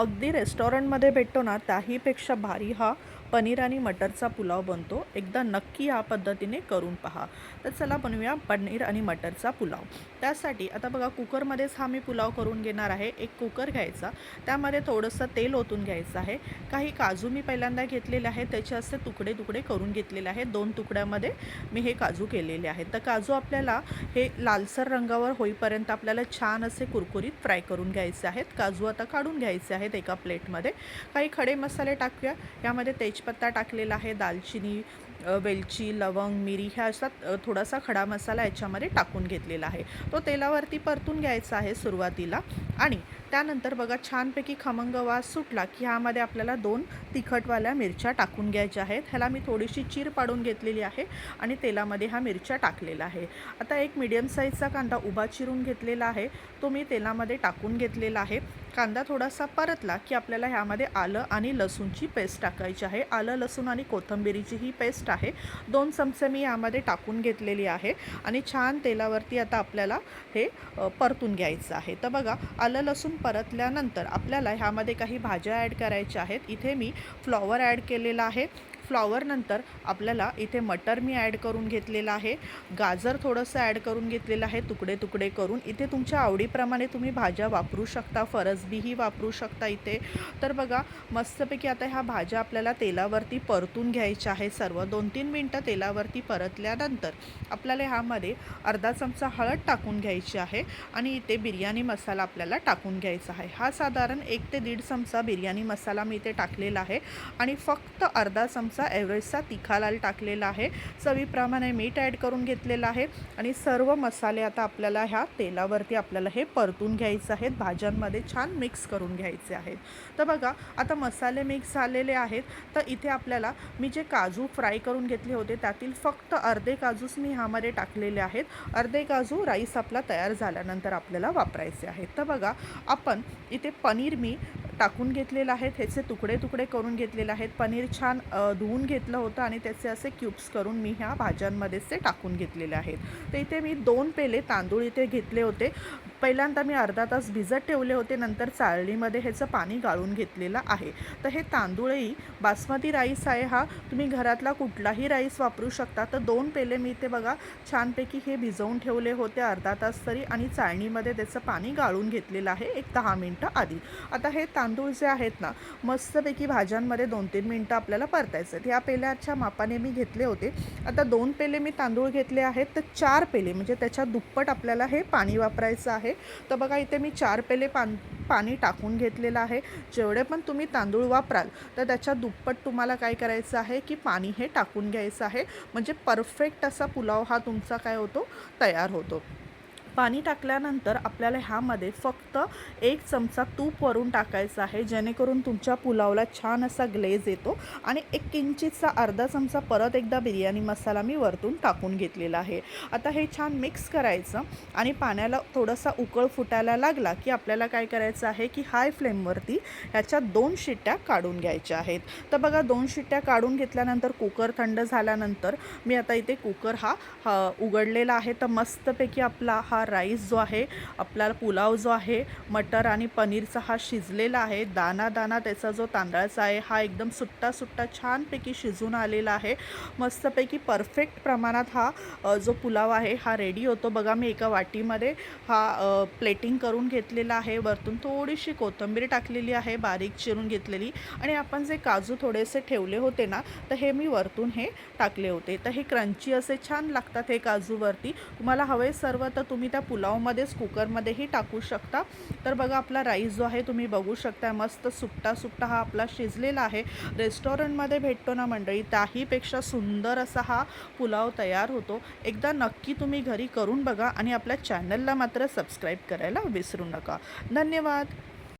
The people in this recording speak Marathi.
अगदी रेस्टॉरंटमध्ये भेटतो ना त्याहीपेक्षा भारी हा पनीर आणि मटरचा पुलाव बनतो. एकदा नक्की या पद्धतीने करून पहा. तर चला बनवूया पनीर आणि मटरचा पुलाव. त्यासाठी आता बघा कुकरमध्येच हा मी पुलाव करून घेणार आहे. एक कुकर घ्यायचा. त्यामध्ये थोडंसं तेल ओतून घ्यायचं आहे. काही काजू मी पहिल्यांदा घेतलेले आहे त्याचे असे तुकडे तुकडे करून घेतलेले आहेत. दोन तुकड्यामध्ये मी हे काजू केलेले आहेत. तर काजू आपल्याला हे लालसर रंगावर होईपर्यंत आपल्याला छान असे कुरकुरीत फ्राय करून घ्यायचे आहेत. काजू आता काढून घ्यायचे आहेत एका प्लेटमध्ये. काही खडे मसाले टाकूया. यामध्ये तेजपत्ता टाकलेला आहे दालचिनी वेलची लवंग मिरी ह्या असा थोडासा खडा मसाला याच्यामध्ये टाकून घेतलेला आहे. तो तेलावरती परतून घ्यायचा आहे सुरुवातीला आणि त्यानंतर बघा छानपैकी खमंग वास सुटला की ह्यामध्ये आपल्याला दोन तिखटवाल्या मिरच्या टाकून घ्यायच्या आहेत. ह्याला मी थोडीशी चीर पाडून घेतलेली आहे आणि तेलामध्ये हा मिरच्या टाकलेला आहे. आता एक मीडियम साईजचा कांदा उभा चिरून घेतलेला आहे. तो मी तेलामध्ये टाकून घेतलेला आहे. कांदा थोडासा परतला की आपल्याला ह्यामध्ये आलं आणि लसूणची पेस्ट टाकायची आहे. आलं लसूण आणि कोथंबिरीची ही पेस्ट आहे. दोन चमचे मी यामध्ये टाकून घेतलेली आहे आणि छान तेलावरती आता आपल्याला हे परतून घ्यायचं आहे. तर बघा आलं लसूण परतल्यानंतर आपल्याला ह्यामध्ये काही भाज्या ॲड करायच्या आहेत. इथे मी फ्लॉवर ॲड केलेला आहे. फ्लॉवरनंतर आपल्याला इथे मटर मी ॲड करून घेतलेलं आहे. गाजर थोडंसं ॲड करून घेतलेलं आहे तुकडे तुकडे करून. इथे तुमच्या आवडीप्रमाणे तुम्ही भाज्या वापरू शकता फरसबीही वापरू शकता इथे. तर बघा मस्तपैकी आता ह्या भाज्या आपल्याला तेलावरती परतून घ्यायच्या आहे सर्व. दोन तीन मिनटं तेलावरती परतल्यानंतर आपल्याला ह्यामध्ये अर्धा चमचा हळद टाकून घ्यायची आहे आणि इथे बिर्याणी मसाला आपल्याला टाकून घ्यायचा आहे. हा साधारण एक ते दीड चमचा बिर्याणी मसाला मी इथे टाकलेला आहे आणि फक्त अर्धा चमचा एव्हरेस्टचा तिखा लाल टाकलेला आहे. चवीप्रमाणे मीठ ॲड करून घेतलेलं आहे. आणि सर्व मसाले आता आपल्याला ह्या तेलावरती आपल्याला हे परतून घ्यायचे आहेत. भाज्यांमध्ये छान मिक्स करून घ्यायचे आहेत. तर बघा आता मसाले मिक्स झालेले आहेत. तर इथे आपल्याला मी जे काजू फ्राय करून घेतले होते त्यातील फक्त अर्धे काजूच मी ह्यामध्ये टाकलेले आहेत. अर्धे काजू राईस आपला तयार झाल्यानंतर आपल्याला वापरायचे आहेत. तर बघा आपण इथे पनीर मी टाकून घेतलेलं आहे त्याचे तुकडे तुकडे करून घेतलेले आहेत. पनीर छान धुवून घेतलं होतं आणि त्याचे असे क्यूब्स करून मी ह्या भाज्यांमध्येच ते टाकून घेतलेले आहेत. तर इथे मी दोन पेले तांदूळ इथे घेतले होते. पहिल्यांदा मी अर्धा तास भिजत ठेवले होते नंतर चाळणीमध्ये ह्याचं पाणी गाळून घेतलेलं आहे. तर हे तांदूळही बासमती राईस आहे हा. तुम्ही घरातला कुठलाही राईस वापरू शकता. तर दोन पेले मी इथे बघा छानपैकी हे भिजवून ठेवले होते अर्धा तास तरी आणि चाळणीमध्ये त्याचं पाणी गाळून घेतलेलं आहे एक दहा मिनटं आधी. आता हे तांदूळ जे आहेत ना मस्तपैकी भाज्यांमध्ये दोन तीन मिनटं आपल्याला परतायचं आहेत. ह्या पेल्याच्या मापाने मी घेतले होते. आता दोन पेले मी तांदूळ घेतले आहेत. तर चार पेले म्हणजे त्याच्या दुप्पट आपल्याला हे पाणी वापरायचं आहे. तर बघा इथे मी चार पेले पान पाणी टाकून घेतलेलं आहे. जेवढे पण तुम्ही तांदूळ वापराल तर त्याच्या दुप्पट तुम्हाला काय करायचं आहे की पाणी हे टाकून घ्यायचं आहे. म्हणजे परफेक्ट असा पुलाव हा तुमचा काय होतो? तयार होतो. पाणी टाकल्यानंतर आपल्याला ह्यामध्ये फक्त एक चमचा तूप वरून टाकायचं आहे. जेणेकरून तुमच्या पुलावला छान असा ग्लेज येतो आणि एक किंचितचा अर्धा चमचा परत एकदा बिर्याणी मसाला मी वरतून टाकून घेतलेला आहे. आता हे छान मिक्स करायचं आणि पाण्याला थोडासा उकळ फुटायला लागला की आपल्याला काय करायचं आहे की हाय फ्लेमवरती ह्याच्या दोन शिट्ट्या काढून घ्यायच्या आहेत. तर बघा दोन शिट्ट्या काढून घेतल्यानंतर कुकर थंड झाल्यानंतर मी आता इथे कुकर हा हा उघडलेला आहे. तर मस्तपैकी आपला हा हा राईस जो आहे आपला पुलाव जो आहे मटर आणि पनीरचा हा शिजलेला आहे. दाना दाना त्याचा जो तांदळाचा आहे हा एकदम सुट्टा सुट्टा छानपैकी शिजून आलेला आहे. मस्तपैकी परफेक्ट प्रमाणात हा जो पुलाव आहे हा रेडी होतो. बघा मी एका वाटीमध्ये हा प्लेटिंग करून घेतलेला आहे. वरतून थोडीशी कोथिंबीर टाकलेली आहे बारीक चिरून घेतलेली. आणि आपण जे काजू थोडेसे ठेवले होते ना तर हे मी वरतून हे टाकले होते. तर हे क्रंची असे छान लागतात हे काजूवरती. तुम्हाला हवे सर्व तर तुम्ही त्या पुलावमध्येच कुकरमध्येही टाकू शकता. तर बघा आपला राईस जो आहे तुम्ही बघू शकता मस्त सुट्टा सुट्टा हा आपला शिजलेला आहे. रेस्टॉरंटमध्ये भेटतो ना मंडळी त्याहीपेक्षा सुंदर असा हा पुलाव तयार होतो. एकदा नक्की तुम्ही घरी करून बघा आणि आपल्या चॅनलला मात्र सबस्क्राईब करायला विसरू नका. धन्यवाद!